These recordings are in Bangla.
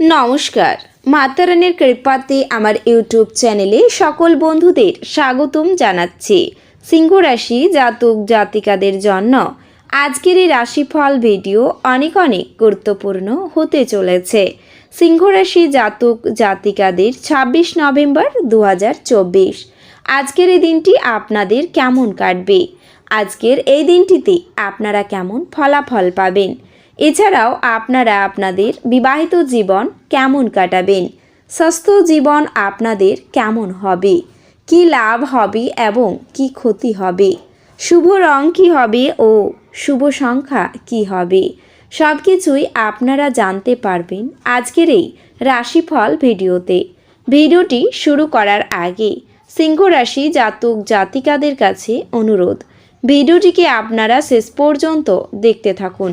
নমস্কার। মাতারানের কৃপাতে আমার ইউটিউব চ্যানেলে সকল বন্ধুদের স্বাগতম জানাচ্ছি। সিংহ রাশি জাতক জাতিকাদের জন্য আজকের এই রাশিফল ভিডিও অনেক অনেক গুরুত্বপূর্ণ হতে চলেছে। সিংহ রাশি জাতক জাতিকাদের ছাব্বিশ নভেম্বর দু হাজার চব্বিশ। আজকের এই দিনটি আপনাদের কেমন কাটবে? আজকের এই দিনটিতে আপনারা কেমন ফলাফল পাবেন? এছাড়াও আপনারা আপনাদের বিবাহিত জীবন কেমন কাটাবেন? স্বাস্থ্য জীবন আপনাদের কেমন হবে? কি লাভ হবে এবং কি ক্ষতি হবে? শুভ রং কি হবে ও শুভ সংখ্যা কি হবে? সব কিছুই আপনারা জানতে পারবেন আজকের এই রাশিফল ভিডিওতে। ভিডিওটি শুরু করার আগে সিংহ রাশি জাতক জাতিকাদের কাছে অনুরোধ, ভিডিওটিকে আপনারা শেষ পর্যন্ত দেখতে থাকুন।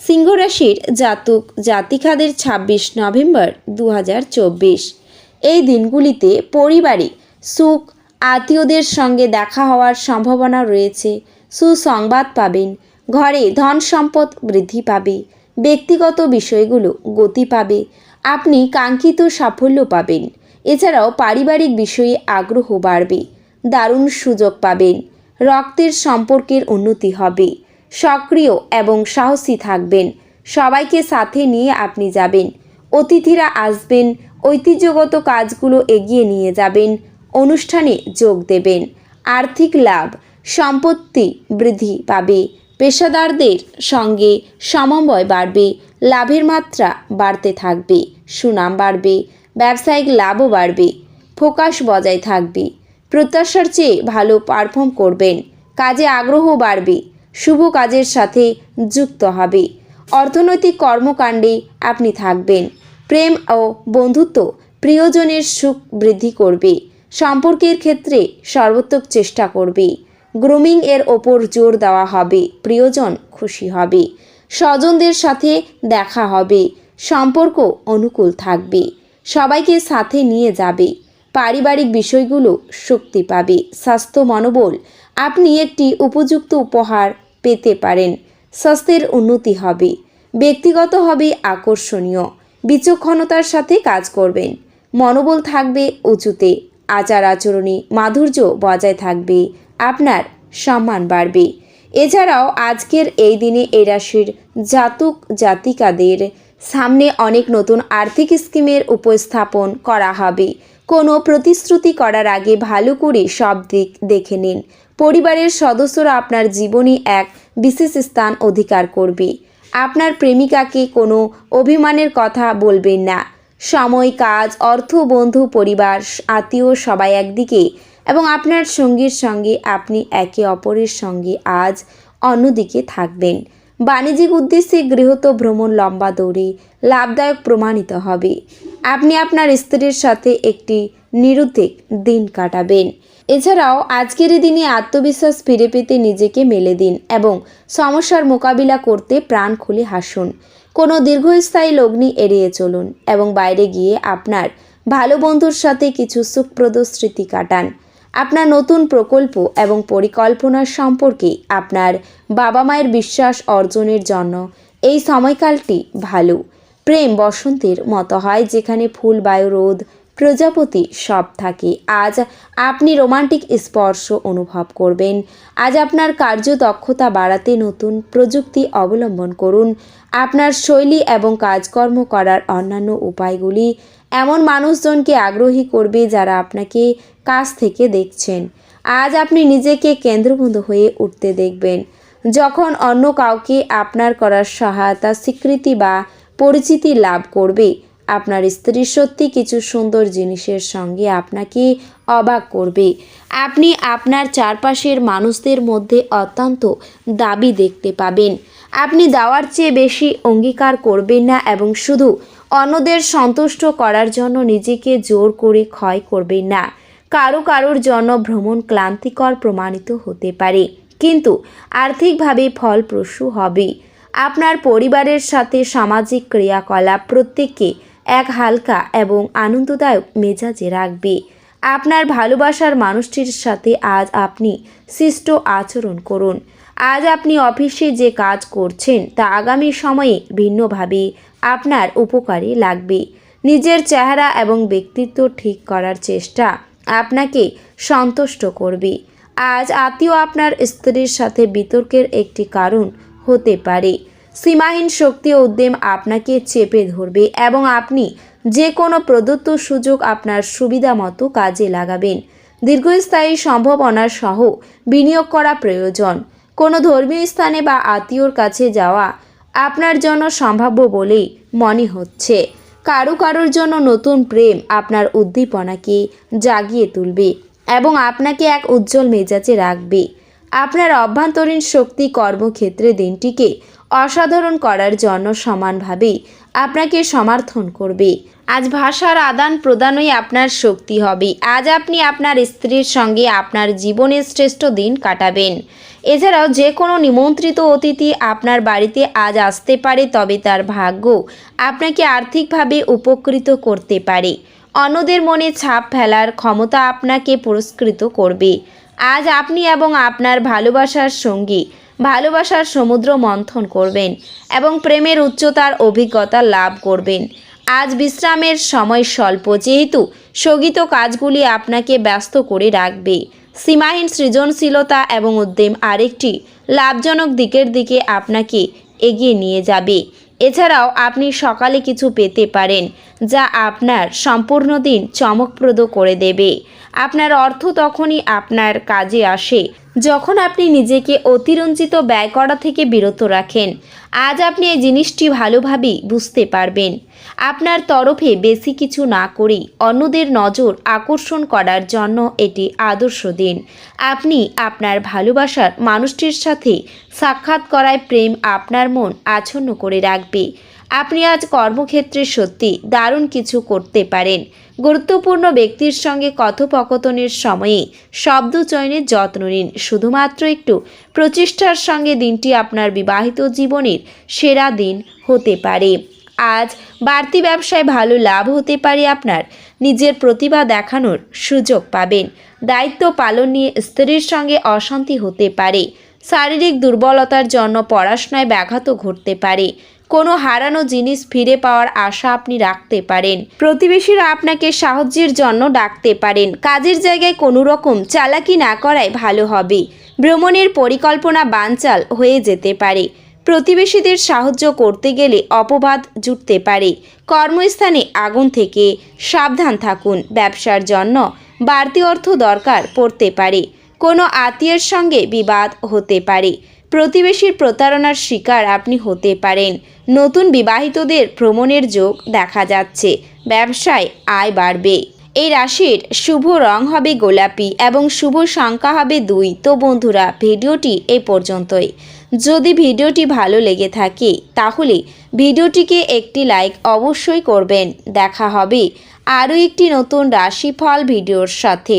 সিংহরাশির জাতক জাতিকাদের ছাব্বিশ নভেম্বর দু হাজার চব্বিশ। এই দিনগুলিতে পরিবারে সুখ, আত্মীয়দের সঙ্গে দেখা হওয়ার সম্ভাবনা রয়েছে। সুসংবাদ পাবেন, ঘরে ধন সম্পদ বৃদ্ধি পাবে, ব্যক্তিগত বিষয়গুলো গতি পাবে, আপনি কাঙ্ক্ষিত সাফল্য পাবেন। এছাড়াও পারিবারিক বিষয়ে আগ্রহ বাড়বে, দারুণ সুযোগ পাবেন, রক্তের সম্পর্কের উন্নতি হবে। সক্রিয় এবং সাহসী থাকবেন। সবাইকে সাথে নিয়ে আপনি যাবেন। অতিথিরা আসবেন, ঐতিহ্যগত কাজগুলো এগিয়ে নিয়ে যাবেন, অনুষ্ঠানে যোগ দেবেন। আর্থিক লাভ, সম্পত্তি বৃদ্ধি পাবে। পেশাদারদের সঙ্গে সমন্বয় বাড়বে, লাভের মাত্রা বাড়তে থাকবে, সুনাম বাড়বে, ব্যবসায়িক লাভও বাড়বে, ফোকাস বজায় থাকবে। প্রত্যাশার চেয়ে ভালো পারফর্ম করবেন, কাজে আগ্রহ বাড়বে। শুভ কাজের সাথে যুক্ত হবে। অর্থনৈতিক কর্মকাণ্ডে আপনি থাকবেন। প্রেম ও বন্ধুত্ব প্রিয়জনের সুখ বৃদ্ধি করবে। সম্পর্কের ক্ষেত্রে সর্বোত্তক চেষ্টা করবে। গ্রুমিং এর ওপর জোর দেওয়া হবে। প্রিয়জন খুশি হবে। স্বজনদের সাথে দেখা হবে। সম্পর্ক অনুকূল থাকবে। সবাইকে সাথে নিয়ে যাবে। পারিবারিক বিষয়গুলো শক্তি পাবে। স্বাস্থ্য মনোবল আপনি একটি উপযুক্ত উপহার পেতে পারেন। স্বাস্থ্যের উন্নতি হবে। ব্যক্তিগত হবে আকর্ষণীয়। বিচক্ষণতার সাথে কাজ করবেন। মনোবল থাকবে উঁচুতে। আচার আচরণে মাধুর্য বজায় থাকবে। আপনার সম্মান বাড়বে। এছাড়াও আজকের এই দিনে এই রাশির জাতক জাতিকাদের সামনে অনেক নতুন আর্থিক স্কিমের উপস্থাপন করা হবে। কোনো প্রতিশ্রুতি করার আগে ভালো করে সব দিক দেখে নিন। পরিবারের সদস্যরা আপনার জীবনে এক বিশেষ স্থান অধিকার করবে। আপনার প্রেমিকাকে কোনো অভিমানের কথা বলবেন না। সময়, কাজ, অর্থ, বন্ধু, পরিবার, আত্মীয় সবাই একদিকে এবং আপনার সঙ্গীর সঙ্গে আপনি একে অপরের সঙ্গে আজ অন্যদিকে থাকবেন। বাণিজ্যিক উদ্দেশ্যে গৃহত ভ্রমণ লম্বা দৌড়ে লাভদায়ক প্রমাণিত হবে। আপনি আপনার স্ত্রীর সাথে একটি নিরুদ্বেগ দিন কাটাবেন। এছাড়াও আজকের দিনে আত্মবিশ্বাস ফিরে পেতে নিজেকে মেলে দিন এবং সমস্যার মোকাবিলা করতে প্রাণ খুলে হাসুন। কোনো দীর্ঘস্থায়ী লগ্নি এড়িয়ে চলুন এবং বাইরে গিয়ে আপনার ভালো বন্ধুর সাথে কিছু সুখপ্রদ স্মৃতি কাটান। আপনার নতুন প্রকল্প এবং পরিকল্পনার সম্পর্কে আপনার বাবা মায়ের বিশ্বাস অর্জনের জন্য এই সময়কালটি ভালো। প্রেম বসন্তের মতো হয় যেখানে ফুল, বায়ু, রোদ, প্রজাপতি সব থাকে। আজ আপনি রোমান্টিক স্পর্শ অনুভব করবেন। আজ আপনার কার্যদক্ষতা বাড়াতে নতুন প্রযুক্তি অবলম্বন করুন। আপনার শৈলী এবং কাজকর্ম করার অন্যান্য উপায়গুলি এমন মানুষজনকে আগ্রহী করবে যারা আপনাকে কাছ থেকে দেখছেন। আজ আপনি নিজেকে কেন্দ্রবিন্দু হয়ে উঠতে দেখবেন। যখন অন্য কাউকে আপনার করার সহায়তা, স্বীকৃতি বা পরিচিতি লাভ করবে, আপনার স্ত্রী সত্যি কিছু সুন্দর জিনিসের সঙ্গে আপনাকে অবাক করবে। আপনি আপনার চারপাশের মানুষদের মধ্যে অত্যন্ত দাবি দেখতে পাবেন। আপনি দেওয়ার চেয়ে বেশি অঙ্গীকার করবেন না এবং শুধু অন্যদের সন্তুষ্ট করার জন্য নিজেকে জোর করে ক্ষয় করবে না। কারও কারোর জন্য ভ্রমণ ক্লান্তিকর প্রমাণিত হতে পারে, কিন্তু আর্থিকভাবে ফলপ্রসূ হবে। আপনার পরিবারের সাথে সামাজিক ক্রিয়াকলাপ প্রত্যেককে এক হালকা এবং আনন্দদায়ক মেজাজে রাখবে। আপনার ভালোবাসার মানুষটির সাথে আজ আপনি শিষ্ট আচরণ করুন। আজ আপনি অফিসে যে কাজ করছেন তা আগামী সময়ে ভিন্নভাবে আপনার উপকারে লাগবে। নিজের চেহারা এবং ব্যক্তিত্ব ঠিক করার চেষ্টা আপনাকে সন্তুষ্ট করবে। আজ আত্মীয় আপনার স্ত্রীর সাথে বিতর্কের একটি কারণ হতে পারে। সীমাহীন শক্তি উদ্যম আপনাকে চেপে ধরবে এবং আপনি যে কোনো প্রদত্ত সুযোগ আপনার সুবিধা মতো কাজে লাগাবেন। দীর্ঘস্থায়ী সম্ভাবনার সহ বিনিয়োগ করা প্রয়োজন। কোনো ধর্মীয় স্থানে বা আত্মীয়র কাছে যাওয়া আপনার জন্য সম্ভাব্য বলেই মনে হচ্ছে। কারও কারোর জন্য নতুন প্রেম আপনার উদ্দীপনাকে জাগিয়ে তুলবে এবং আপনাকে এক উজ্জ্বল মেজাজে রাখবে। আপনার অভ্যন্তরীণ শক্তি কর্মক্ষেত্রে দিনটিকে অসাধারণ করার জন্য সমানভাবেই আপনাকে সমর্থন করবে। আজ ভাষার আদান প্রদানই আপনার শক্তি হবে। আজ আপনি আপনার স্ত্রীর সঙ্গে আপনার জীবনের শ্রেষ্ঠ দিন কাটাবেন। এছাড়াও যে কোনো নিমন্ত্রিত অতিথি আপনার বাড়িতে আজ আসতে পারে তবে তার ভাগ্য আপনাকে আর্থিকভাবে উপকৃত করতে পারে। অন্যদের মনে ছাপ ফেলার ক্ষমতা আপনাকে পুরস্কৃত করবে। আজ আপনি এবং আপনার ভালোবাসার সঙ্গী ভালোবাসার সমুদ্র মন্থন করবেন এবং প্রেমের উচ্চতার অভিজ্ঞতা লাভ করবেন। আজ বিশ্রামের সময় স্বল্প, যেহেতু স্থগিত কাজগুলি আপনাকে ব্যস্ত করে রাখবে। সীমাহীন সৃজনশীলতা এবং উদ্যম আরেকটি লাভজনক দিকের দিকে আপনাকে এগিয়ে নিয়ে যাবে। এছাড়াও আপনি সকালে কিছু পেতে পারেন, যা আপনার সম্পূর্ণ দিন চমকপ্রদ করে দেবে। আপনার অর্থ তখনই আপনার কাজে আসে যখন আপনি নিজেকে অতিরঞ্জিত ব্যয় করা থেকে বিরত রাখেন, আজ আপনি এই জিনিসটি ভালোভাবেই বুঝতে পারবেন। আপনার তরফে বেশি কিছু না করেই অন্যদের নজর আকর্ষণ করার জন্য এটি আদর্শ দিন। আপনি আপনার ভালোবাসার মানুষটির সাথে সাক্ষাৎ করায় প্রেম আপনার মন আচ্ছন্ন করে রাখবে। আপনি আজ কর্মক্ষেত্রে সত্যি দারুণ কিছু করতে পারেন। গুরুত্বপূর্ণ ব্যক্তির সঙ্গে কথোপকথনের সময়ে শব্দ চয়নের যত্ন নিন। শুধুমাত্র একটু প্রচেষ্টার সঙ্গে দিনটি আপনার বিবাহিত জীবনের সেরা দিন হতে পারে। আজ বাড়তি ব্যবসায় ভালো লাভ হতে পারে আপনার। নিজের প্রতিভা দেখানোর সুযোগ পাবেন। দায়িত্ব পালন নিয়ে স্ত্রীর সঙ্গে অশান্তি হতে পারে। শারীরিক দুর্বলতার জন্য পড়াশোনায় ব্যাঘাত ঘটতে পারে। কোনো হারানো জিনিস ফিরে পাওয়ার আশা আপনি রাখতে পারেন। প্রতিবেশীরা আপনাকে সাহায্যের জন্য ডাকতে পারেন। কাজের জায়গায় কোনো রকম চালাকি না করাই ভালো হবে। ভ্রমণের পরিকল্পনা বানচাল হয়ে যেতে পারে। প্রতিবেশীদের সাহায্য করতে গেলে অপবাদ জুটতে পারে। কর্মস্থানে আগুন থেকে সাবধান থাকুন। ব্যবসার জন্য বাড়তি অর্থ দরকার পড়তে পারে। কোনো আত্মীয়ের সঙ্গে বিবাদ হতে পারে। প্রতিবেশীর প্রতারণার শিকার আপনি হতে পারেন। নতুন বিবাহিতদের ভ্রমণের যোগ দেখা যাচ্ছে। ব্যবসায় আয় বাড়বে। এই রাশির শুভ রং হবে গোলাপি এবং শুভ সংখ্যা হবে দুই। তো বন্ধুরা, ভিডিওটি এ পর্যন্তই। যদি ভিডিওটি ভালো লেগে থাকে, তাহলে ভিডিওটিকে একটি লাইক অবশ্যই করবেন। দেখা হবে আরও একটি নতুন রাশিফল ভিডিওর সাথে।